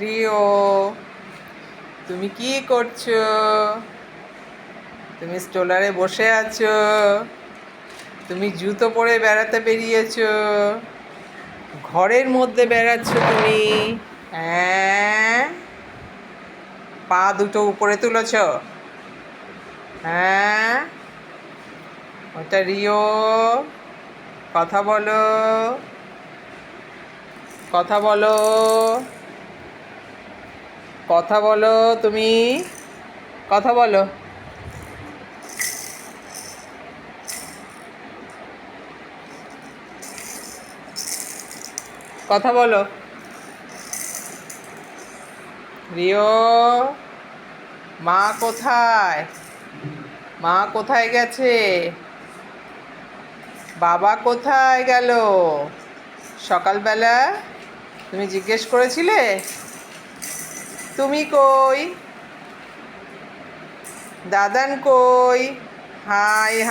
Rio, তুমি কি করছ? তুমি স্টোলারে বসে আছো। তুমি জুতো পরে বেড়াতে বেরিয়েছো। ঘরের মধ্যে বেড়াচ্ছ তুমি। হ্যাঁ? পা দুটো উপরে তুলেছ। হ্যাঁ? ওটা রিও, কথা বলো। কথা বলো। কথা বলো তুমি। কথা বলো। কথা বলো। রিও, মা কোথায়? মা কোথায় গেছে? বাবা কোথায় গেল? সকালবেলা তুমি জিজ্ঞেস করেছিলে? তুমি কই? দাদান কই? High high